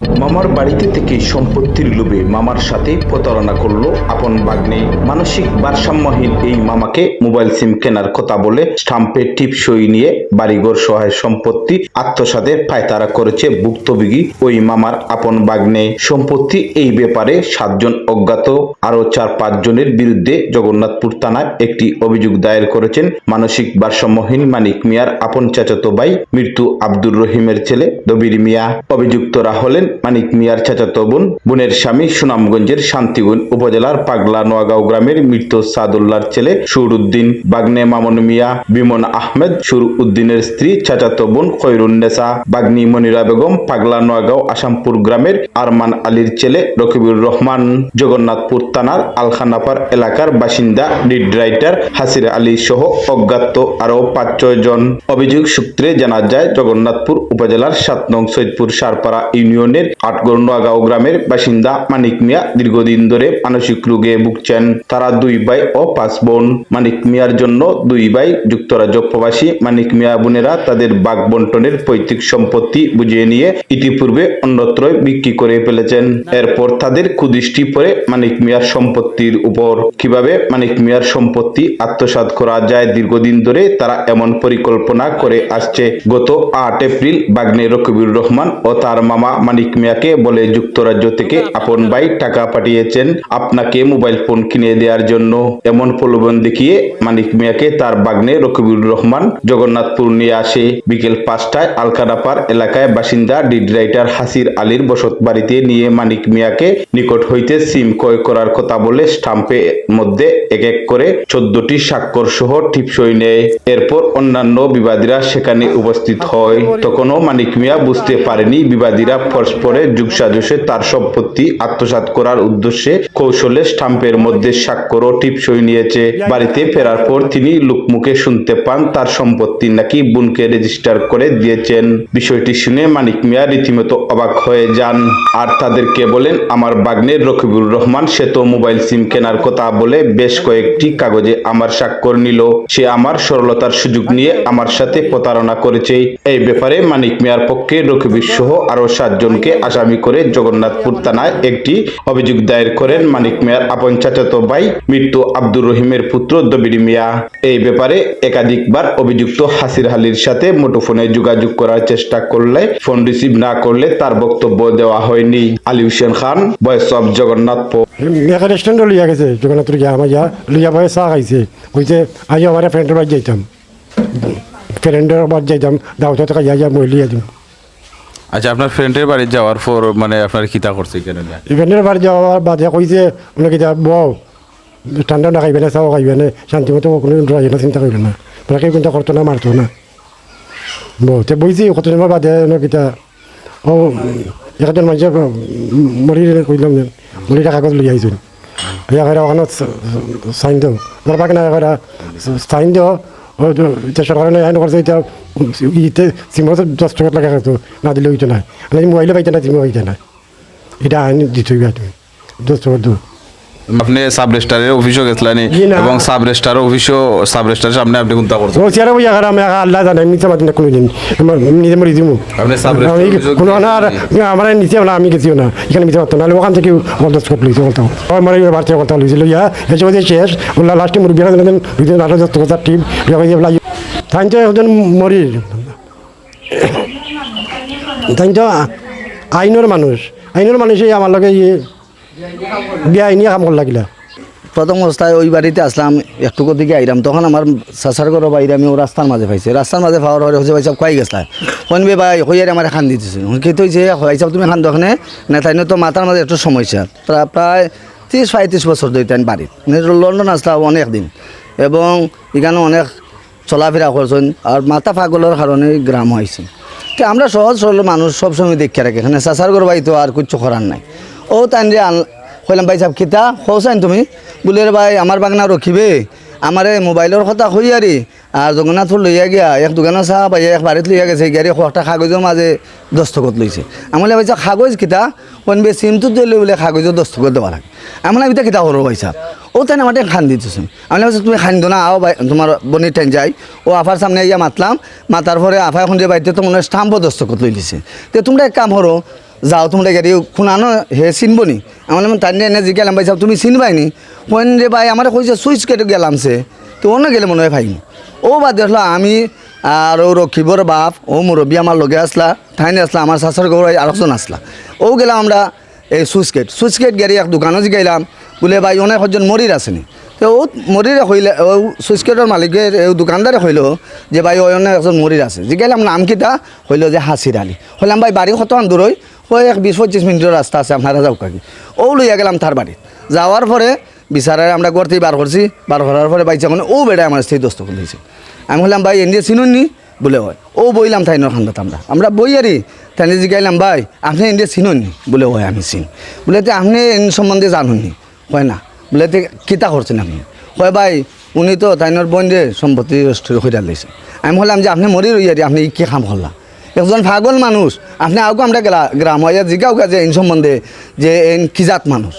মামার বাড়িতে থেকে সম্পত্তির লোভে মামার সাথে প্রতারণা করল আপন বাগ্নে মানসিক ভারসাম্যহীন এই মামাকে মোবাইল সিম কেনার কথা বলে স্টাম্পে টিপসই নিয়ে বাড়িঘর সহায় সম্পত্তি আত্মসাতের পায়তারা করেছে ভুক্তভোগী ওই মামার আপন বাগ্নে সম্পত্তি এই ব্যাপারে সাতজন অজ্ঞাত আরও চার পাঁচজনের বিরুদ্ধে জগন্নাথপুর থানায় একটি অভিযোগ দায়ের করেছেন মানসিক ভারসাম্যহীন মানিক মিয়ার আপন চাচাতো ভাই মৃত্যু আব্দুর রহিমের ছেলে দবির মিয়া। অভিযুক্তরা হলেন মানিক মিয়ার চাচাতো বোন, বোনের স্বামী সুনামগঞ্জের শান্তিগঞ্জ উপজেলার পাগলা নোয়াগাঁও গ্রামের মৃত্যু সাদুল্লাহর ছেলে সুরউদ্দিন, বাগনে মামুন মিয়া, বিমন আহমেদ সুর উদ্দিনের স্ত্রী চাচাতো বোন খৈরুন্নেসা বাগনি মনিরা বেগম, পাগলা নোয়াগাঁও আসামপুর গ্রামের আরমান আলীর ছেলে রকিবুর রহমান, জগন্নাথপুর থানার আলখানাপার এলাকার বাসিন্দা লিড রাইটার হাসির আলী সহ অজ্ঞাত আরও পাঁচ ছয় জন। অভিযোগ সূত্রে জানা যায়, জগন্নাথপুর উপজেলার সাত নং সৈদপুর সারপাড়া ইউনিয়নের আটগড় নোয়াগাঁও গ্রামের বাসিন্দা মানিক মিয়া দীর্ঘদিন ধরে মানসিক রোগে ভুগছেন। তারা দুই ভাই ও পাঁচ বোন। মানিক মিয়ার জন্য দুই ভাই যুক্তরাজ্য প্রবাসী মানিক মিয়া বোনেরা তাদের বাঘ বন্টনের পৈতৃক সম্পত্তি বুঝিয়ে নিয়ে ইতিপূর্বে অন্যত্রই বিক্রি করে ফেলেছেন। এরপর তাদের কুদৃষ্টি পড়ে মানিক মিয়ার সম্পত্তির উপর। কীভাবে মানিক মিয়ার সম্পত্তি আত্মসাৎ করা যায় দীর্ঘদিন ধরে তারা এমন পরিকল্পনা করে আসছে। গত আট এপ্রিল বাগ্নে রকিবুর রহমান ও তার মামা মানিক মিয়াকে বলে যুক্তরাজ্য থেকে আপন ভাই টাকা পাঠিয়েছেন আপনাকে মোবাইল ফোন কিনে দেওয়ার জন্য। এমন প্রলোভন দেখিয়ে মানিক মিয়াকে তার বাগনে রকিবুর রহমান জগন্নাথপুর নিয়ে আসে। বিকেল পাঁচটায় আলকারাপার এলাকায় বাসিন্দা ডিড রাইটার হাসির আলীর বসত বাড়িতে নিয়ে মানিক মিয়াকে নিকট হইতে সিম ক্রয় করার কথা বলে স্টাম্পে মধ্যে এক এক করে চোদ্দটি স্বাক্ষর সহ টিপসই নেয়। এরপর অন্যান্য বিবাদীরা সেখানে উপস্থিত হয়। তখনও মানিক মিয়া বুঝতে পারেনি বিবাদীরা পরস্পরের যুগসাজসে তার সম্পত্তি আত্মসাৎ করার উদ্দেশ্যে কৌশলে স্টাম্পের মধ্যে স্বাক্ষর ও টিপসই নিয়েছে। বাড়িতে ফেরার পর তিনি লোকমুখে শুনতে পান, তার সম্পত্তি নাকি বোনকে রেজিস্টার করে দিয়েছেন। বিষয়টি শুনে মানিক মিয়া রীতিমতো অবাক হয়ে যান। আর তাদেরকে বলেন, আমার বাগ্নের রকিবুর রহমান, সে তো মোবাইল সিম কেনার কথা বলে বেশ কয়েকটি কাগজে আমার স্বাক্ষর নিল। সে আমার সরলতার সুযোগ নিয়ে আমার সাথে প্রতারণা করেছে। এই ব্যাপারে মানিক মিয়ার পক্ষে রকিবুর সহ আরও সাতজনকে আসামি করে জগন্নাথপুর থানায় একটি অভিযোগ দায়ের করেন মানিক মিয়ার আপন চাচাতো ভাই মৃত্যু আব্দুর রহিমের পুত্র দবির মিয়া। এই ব্যাপারে একাধিকবার অভিযুক্ত হাসির আলীর সাথে মুঠোফোনে যোগাযোগ করার চেষ্টা করলে ফোন রিসিভ না করলে তার বক্তব্য দেওয়া হয়নি। আলী হোসেন খান বয়স অফ জগন্নাথপুর রেস্টুরেন্টও লিয়া গেছে জগন্নাথপুর গিয়া আমার ইয়া লিয়া ভাই চাহ খাইছে। কইছে আজ আমার ফ্রেন্ডের বাড়ি যাইতাম। ফ্রেন্ডের বাড়ি যাইতাম, দাওয়াত টাকা ইয়া ইয়া মই দিম আচ্ছা আপনার ফ্রেন্ডের বাড়ি যাওয়ার পর মানে আপনার কিতা করছে কেন? ফ্রেন্ডের বাড়ি যাওয়ার বাদে কইছে অনেক কিতা বউ ঠান্ডা না খাইবে না চাও খাইবে না শান্তি মতো কোনো ড্রাই না চিন্তা করবে না। তাকে কিন্তু করতো না মারতো না। বউ তে বইছি কত সময় বাদে কিতা ও একজন মানুষের মরি কইলাম যে মরি কাগজ লিয়ে এখানে ওখানে সাইন না এখানে সাইন দেও। ও সরকার আইন করছে এটা ইতে সিমত দশ টাকা লাগা তো না দিলে হইতো না মোবাইলে পাইতে না তুমি হইতে না এটা আইন দিতে তুমি দশ টাকা দু আপনি সাব রেজিস্টারের অফিসও গেছিলেন না। এবং সাব রেজিস্টার অফিসও সাব রেজিস্টারের সামনে আপনি কোনটা করছেন। ও চেয়ারে বইয়া আমি আল্লাহ জানে মিথ্যা মাতি না কোনো দিন আমার নিজে মরি দিমু। আপনি সাব রেজিস্টার আমি কোনো না? আমার নিচে না আমি গেছিও না। এখানে মিথ্যা মারতো নাহলে ওখান থেকে বলদস্ত করতে লইছে বলতাম। আমার বাড়িতে কথা লইছিল ইয়া এসে বলছে শেষ। বললা লাস্টে মুরব্বী দিলেন দুদিন আঠারো দশ টাকা টিপ বিয়া করে তাই তো একজন মরি তাই তো আইনের মানুষ। আইনের মানুষই আমার লগে ইয়ে বিয়া আইনিয়া কাম করা লাগিলা। প্রথম অবস্থায় ওই বাড়িতে আসলাম, একটুকু দিকে আইলাম। তখন আমার চাচার ঘর বাইরে আমি ও রাস্তার মাঝে পাইছি। রাস্তার মাঝে পাওয়ার পরে হচ্ছে ভাই সব খাই গেছিলাম কনবে ভাই, হইয়ারে আমার খান দিতেছে কিন্তু হয়েছে ভাই সাহেব তুমি খান দোকানে না তাই তো মাথার মাঝে একটু সমস্যা। প্রা- প্রায় তিরিশ পঁয়ত্রিশ বছর ধরে তাই মানে লন্ডন আসলাম অনেক দিন। এবং এখানে অনেক চলাফেরা করছেন। আর মাথা পাগলের কারণে গ্রাম হয়েছে তো আমরা সহজ সরল মানুষ সবসময় দেখে রাখি। এখানে চাচার ঘর বাড়ি তো আর কিচ্ছু করার নাই। ও যে আন কইলাম ভাই সাহেব কিতা? হৌসাইন তুমি? বলে ভাই আমার বাগনা রখিবে আমারে মোবাইলের কথা হইয়ারি আর জগন্নাথপুর লইয়া গিয়া এক দোকানে চাহ পাই এক বাড়িত লইয়া গেছে গাড়ি একটা কাগজের মাঝে দস্তখত লইছে আমি ভাই কাগজ কিতা? কোনবে সিমটো দিলে বলে কাগজের দস্তখত দেওয়া লাগে। আমি বললাম, এটা কিতা করো ভাই সাহেব ও তাই আমার খান দিতেছেন আমি বলছি তুমি খান না আও ভাই তোমার বনির টাইম যাই ও আফার সামনে ইয়া মাতলাম। মাতার পরে আফা এখন যে বাড়িতে তো মনে স্টাম্পও দস্তখত লই দিছে। তো তোমরা এক কাম করো যাও, তোমরা গাড়ি খুনানো হে চিনব নি আমার তাই এনে জিজ্ঞালাম ভাই সাহেব তুমি চিনবাই নি কোন রে ভাই আমার কইছে সুইচ কেটে গেলাম সে তো অন্য গেলে মনে হয় ভাইনি ও বাদ দেখল আমি আর ও রক্ষিবর বাপ, ও মুরব্বী আমার লগে আসলা ঠাইনে আসলা আমার শাশুর গৌর আরেকজন আসলা ও গেলাম আমরা এই সুইচ গেট সুইচ গেট গাড়ি এক দোকানও জিগাইলাম বলে ভাই, অনেক একজন মরির আসেনি তো ও মরিরে হইলে ও সুইচ গেটের মালিকের দোকানদারে হইল যে ভাই ওই অনেক একজন মরির আছে। জিগাইলাম নাম কিতা হইল যে হাসির আলী। হইলাম ভাই বাড়ি কত দূর ওই এক বিশ পঁচিশ মিনিটের রাস্তা আছে, আপনারা যাও কাকি। ও লইয়া গেলাম তার বাড়ি যাওয়ার পরে বিচারে আমরা করতেই বার করছি, বার করার পরে বাইচা মানে ও বেড়ায় আমার স্ত্রী দোস্ত খুলেছে আমি বললাম, ভাই এনডিএ চিনুন নি বলে হয় ও বইলাম তাইনোর খান্দাত আমরা। আমরা বই আরি তাই জিগাইলাম, ভাই, আপনি এনডিএ চিনুন নি বলে হয় আমি চিন। বলে, তে আপনি এন সম্বন্ধে জানুন নি হয় না। বলে, তে কিতা করছেন আপনি? হয় ভাই, উনি তো তাইনোর বন্ধে সম্পত্তি হইয়া লেছে আমি বললাম যে, আপনি মরি রইয়ারি আপনি কি কাম করলা? একজন পাগল মানুষ। আপনি আগে আমরা গ্রাম হইয়া জিগাও যে এন সম্বন্ধে যে এন কিজাত মানুষ।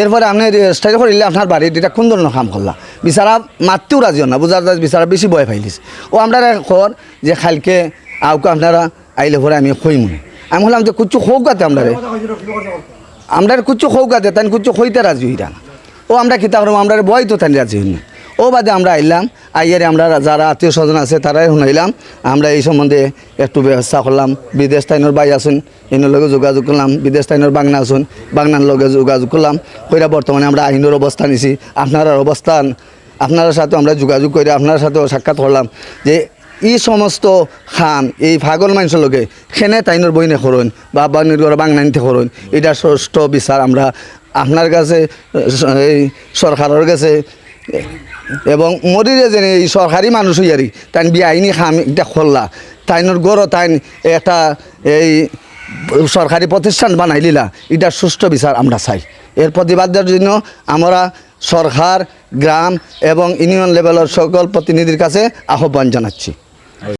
এরপরে আপনি রেজিস্টার করিলে আপনার বাড়ির এটা কোন ধরনের কাম করলা। বিচারা মাততেও রাজি না, বুঝার বিচারা বেশি ভয় পাইলিস। ও আমরা খর যে খালকে আউকে আপনারা আইলে পরে আমি খই মনে আমি বললাম যে কুচু হোক গাতে আমরা আমরা কুচু হোক গাতে তাই কুচু হইতে রাজি হইরা ও আমরা কিতা করব আমরা বয় তো তাই রাজি হইনি ও বাদে আমরা আইলাম, আইয়ারে আমরা যারা আত্মীয় স্বজন আছে তারাই শুনাইলাম আমরা এই সম্বন্ধে একটু ব্যবস্থা করলাম। বিদেশ তাইনোর বাই আসুন এনের লগে যোগাযোগ করলাম। বিদেশ তাইনোর বাংলা আসুন বাংলার লগে যোগাযোগ করলাম। কইরা বর্তমানে আমরা আইনের অবস্থা নিছি। আপনার অবস্থান, আপনার সাথে আমরা যোগাযোগ করে আপনার সাথেও সাক্ষাৎ করলাম যে এই সমস্ত খান, এই পাগল মানুষের লগে খেনে তাইনোর বইনে করুন বা বাংলার ঘরে বাংলা নিতে করুন। এটা ষষ্ঠ বিচার। আমরা আপনার কাছে, এই সরকারের কাছে এবং মরিরে যেন এই সরকারি মানুষ হইয়ারি তাই বিআইনি খাম এটা খোল্লা। তাইনোর গড় তাইন এটা এই সরকারি প্রতিষ্ঠান বানাই লিলা, এটা সুষ্ঠু বিচার আমরা চাই। এর প্রতিবাদের জন্য আমরা সরকার, গ্রাম এবং ইউনিয়ন লেভেলের সকল প্রতিনিধির কাছে আহ্বান জানাচ্ছি।